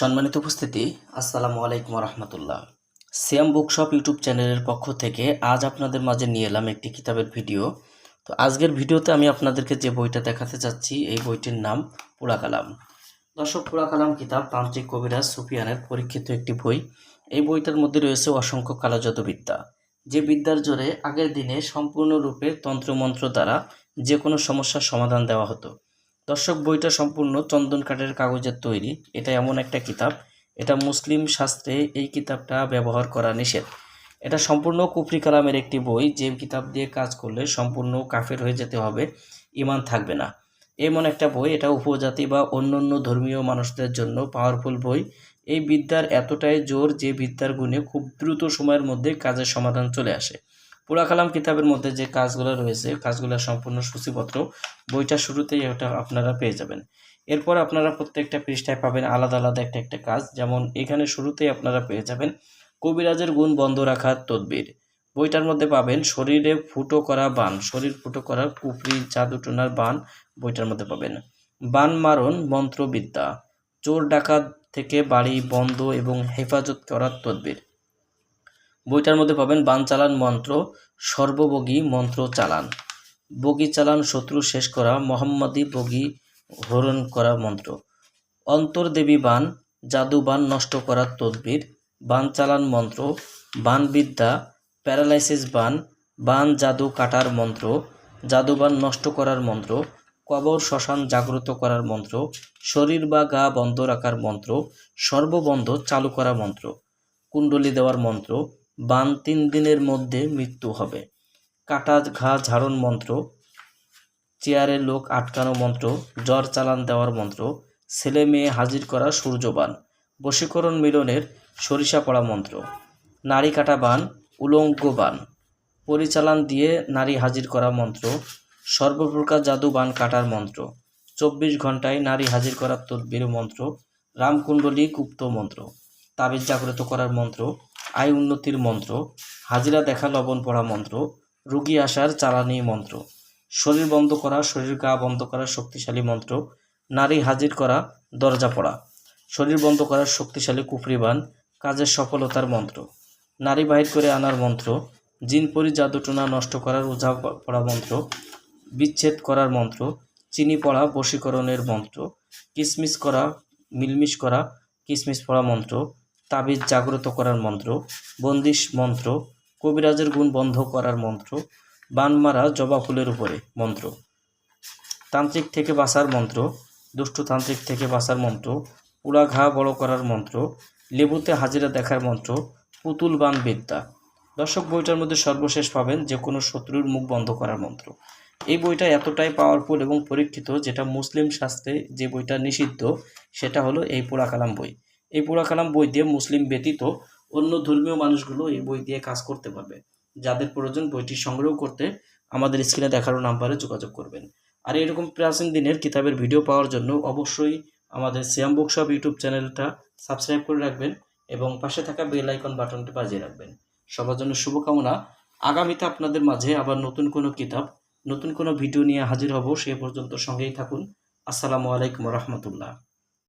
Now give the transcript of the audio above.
সম্মানিত উপস্থিতি, আসসালামু আলাইকুম রহমতুল্লাহ সিয়াম বুকশপ ইউটিউব চ্যানেলের পক্ষ থেকে আজ আপনাদের মাঝে নিয়ে এলাম একটি কিতাবের ভিডিও। তো আজকের ভিডিওতে আমি আপনাদেরকে যে বইটা দেখাতে চাচ্ছি, এই বইটির নাম পুরা কালাম দর্শক পুরা কালাম কিতাব তান্ত্রিক কবিরাজ সুফিয়ানের পরীক্ষিত একটি বই। এই বইটার মধ্যে রয়েছে অসংখ্য কালাজাত বিদ্যা যে বিদ্যার জোরে আগের দিনে সম্পূর্ণরূপে তন্ত্রমন্ত্র দ্বারা যে কোনো সমস্যার সমাধান দেওয়া হতো। দর্শক বইটা সম্পূর্ণ চন্দন কাঠের কাগজের তৈরি। এটা এমন একটা কিতাব। এটা মুসলিম শাস্ত্রে এই কিতাবটা ব্যবহার করা নিষেধ। এটা সম্পূর্ণ কুফরি কালামের একটি বই। যে কিতাব দিয়ে কাজ করলে সম্পূর্ণ কাফের হয়ে যেতে হবে ইমান থাকবে না। এমন একটা বই। এটা উপজাতি বা অন্যান্য ধর্মীয় মানুষদের জন্য পাওয়ারফুল বই। এই বিদ্যার এতটাই জোর যে বিদ্যার গুণে খুব দ্রুত সময়ের মধ্যে কাজের সমাধান চলে আসে। পুরা কালাম কিতাবের মধ্যে যে কাজগুলো রয়েছে, কাজগুলো সম্পূর্ণ সূচিপত্র বইটা শুরুতেই ওটা আপনারা পেয়ে যাবেন। এরপর আপনারা প্রত্যেকটা পৃষ্ঠায় পাবেন আলাদা আলাদা একটা একটা কাজ। যেমন এখানে শুরুতেই আপনারা পেয়ে যাবেন কবিরাজের গুণ বন্ধ রাখার তদবির। বইটার মধ্যে পাবেন শরীরে ফুটো করা বান, শরীর ফুটো করা কুফরি জাদুটোনার বান বইটার মধ্যে পাবেন। বান মারণ মন্ত্রবিদ্যা, চোর ডাকাত থেকে বাড়ি বন্ধ এবং হেফাজত করার তদবির। বইটার মধ্যে পাবেন বান চালান মন্ত্র, সর্বভোগী মন্ত্র চালান। বগি চালান শত্রু শেষ করা, মোহাম্মদী বগি হরণ করা মন্ত্র। অন্তর্দেবী বান, জাদু বান নষ্ট করার তদবির, বান চালান মন্ত্র, বান বিদ্যা, প্যারালাইসিস বান বান জাদু কাটার মন্ত্র জাদুবান নষ্ট করার মন্ত্র, কবর শ্মশান জাগ্রত করার মন্ত্র, শরীর বা গা বন্ধ রাখার মন্ত্র, সর্ববন্ধ চালু করা মন্ত্র, কুণ্ডলি দেওয়ার মন্ত্র বান তিন দিনের মধ্যে মৃত্যু হবে। কাটা ঘা ঝাড়ন মন্ত্র, চেয়ারে লোক আটকানো মন্ত্র, জ্বর চালান দেওয়ার মন্ত্র, ছেলে মেয়ে হাজির করা সূর্যবান, বশীকরণ মিলনের সরিষা পড়া মন্ত্র, নারী কাটা বান, উলঙ্গ বান, পরিচালন দিয়ে নারী হাজির করা মন্ত্র, সর্বপ্রকার জাদু বান কাটার মন্ত্র, চব্বিশ ঘন্টায় নারী হাজির করার তদবির মন্ত্র, রামকুণ্ডলী গুপ্ত মন্ত্র। তাবিজ জাগ্রত করার মন্ত্র আয় উন্নতির মন্ত্র, হাজিরা দেখা লবণ পড়া মন্ত্র, রুগী আসার চালানি মন্ত্র, শরীর বন্ধ করা, শরীর গা বন্ধ করা শক্তিশালী মন্ত্র, নারী হাজির করা, দরজা পড়া, শরীর বন্ধ করার শক্তিশালী কুফরিবান কাজের সফলতার মন্ত্র, নারী বাহির করে আনার মন্ত্র জিনপরি জাদুটোনা নষ্ট করার ওঝা পড়া মন্ত্র, বিচ্ছেদ করার মন্ত্র, চিনি পড়া বশীকরণের মন্ত্র, কিসমিস করা, মিলমিশ করা, কিসমিস পড়া মন্ত্র তাবিজ জাগ্রত করার মন্ত্র, বন্দিশ মন্ত্র, কবিরাজের গুণ বন্ধ করার মন্ত্র বান মারা জবা ফুলের উপরে মন্ত্র। তান্ত্রিক থেকে বাঁচার মন্ত্র, দুষ্টু তান্ত্রিক থেকে বাঁচার মন্ত্র পুরা ঘা বড় করার মন্ত্র, লেবুতে হাজিরা দেখার মন্ত্র, পুতুল বান বিদ্যা। দর্শক, বইটার মধ্যে সর্বশেষ পাবেন যে কোনো শত্রুর মুখ বন্ধ করার মন্ত্র। এই বইটা এতটাই পাওয়ারফুল এবং পরীক্ষিত যেটা মুসলিম শাস্ত্রে যে বইটা নিষিদ্ধ, সেটা হলো এই পুরা কালাম বই। এই পুরা কালাম বই দিয়ে মুসলিম ব্যতীত অন্য ধর্মীয় মানুষগুলো এই বই দিয়ে কাজ করতে পারবে। যাদের প্রয়োজন বইটি সংগ্রহ করতে আমাদের স্ক্রিনে দেখানো নাম্বারে যোগাযোগ করবেন। আর এরকম প্রাচীন দিনের কিতাবের ভিডিও পাওয়ার জন্য অবশ্যই আমাদের সিয়াম বুকশপ ইউটিউব চ্যানেলটা সাবস্ক্রাইব করে রাখবেন এবং পাশে থাকা বেল আইকন বাটনটি বাজিয়ে রাখবেন। সবার জন্য শুভকামনা। আগামীতে আপনাদের মাঝে আবার নতুন কোনো কিতাব, নতুন কোনো ভিডিও নিয়ে হাজির হব সে পর্যন্ত সঙ্গেই থাকুন। আসসালামু আলাইকুম রহমতুল্লাহ।